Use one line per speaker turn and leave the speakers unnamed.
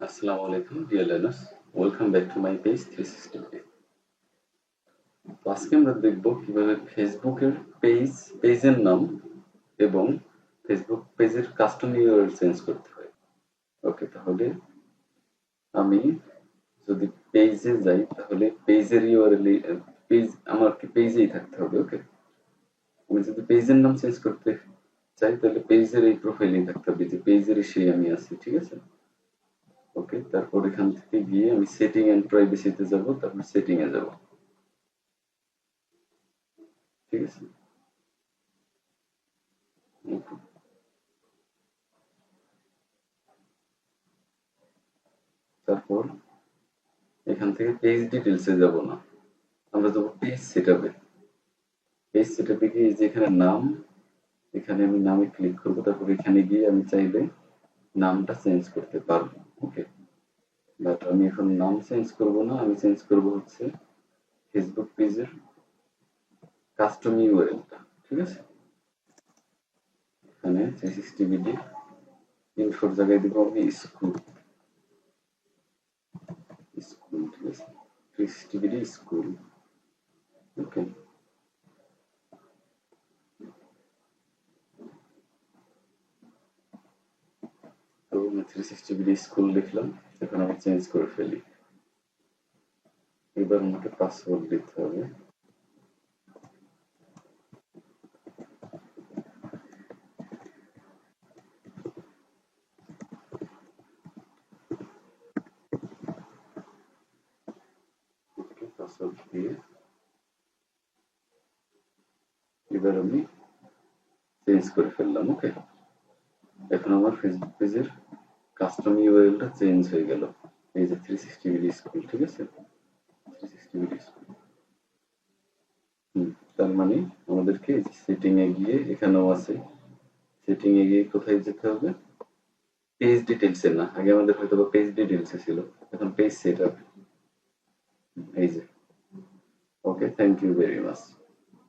Assalamu alaikum dear learners. Welcome back to my page 360 তো আজকে আমরা দেখব কীভাবে ফেসবুকের পেজ পেজের নাম এবং ফেসবুক পেজের কাস্টম ইউআরএল চেঞ্জ করতে হয়। ওকে তাহলে আমি যদি পেজে যাই, তাহলে পেজের ইউআরএল পেজ আমার কি পেজেই থাকতে হবে ওকে আমি যদি পেজের নাম চেঞ্জ করতে চাই, তাহলে পেজের এই প্রোফাইলেই থাকতে হবে, যে পেজের সেই আমি আছি, ঠিক আছে? ওকে, তারপর এখান থেকে গিয়ে আমি সেটিং এন্ড প্রাইভেসিতে যাব, তারপর সেটিং এ যাব। ঠিক আছে? তারপর এখান থেকে পেজ ডিটেলসে যাব না। আমরা যাব পেজ সেটআপে পেজ সেটআপে গিয়ে যে এখানে নাম, এখানে আমি নামে ক্লিক করব, তারপর এখানে গিয়ে আমি চাইলে নামটা চেঞ্জ করতে পারব ওকে বাট আমি এখন নাম চেঞ্জ করব না, আমি চেঞ্জ করব হচ্ছে ফেসবুক পেজের কাস্টম ইউআরএলটা ঠিক আছে? এখানে সিক্সটি বিডি ইনফোর জায়গায় দিব আমি স্কুল স্কুল ঠিক আছে? সিক্সটি বিডি স্কুল ওকে তো থ্রি সিক্সটি ডিগ্রি স্কুল লিখলাম, এখন আমি চেঞ্জ করে ফেলি। এবার আমাকে পাসওয়ার্ড দিতে হবে। পাসওয়ার্ড দিয়ে। এবার আমি চেঞ্জ করে ফেললাম, ওকে? এখন আমার ফেসবুক পেজের কাস্টম ইউআরএলটা চেঞ্জ হয়ে গেল। এই যে থ্রি সিক্সটি ডিগ্রি স্কুল ঠিক আছে? থ্রি সিক্সটি ডিগ্রি স্কুল তার মানে আমাদেরকে সেটিং এ গিয়ে এখানেও আছে। সেটিং এ গিয়ে কোথায় যেতে হবে? পেজ ডিটেলস না, আগে আমাদের হয়তো পেজ ডিটেলস ছিল, এখন পেজ সেট আপ এই যে। Okay thank you very much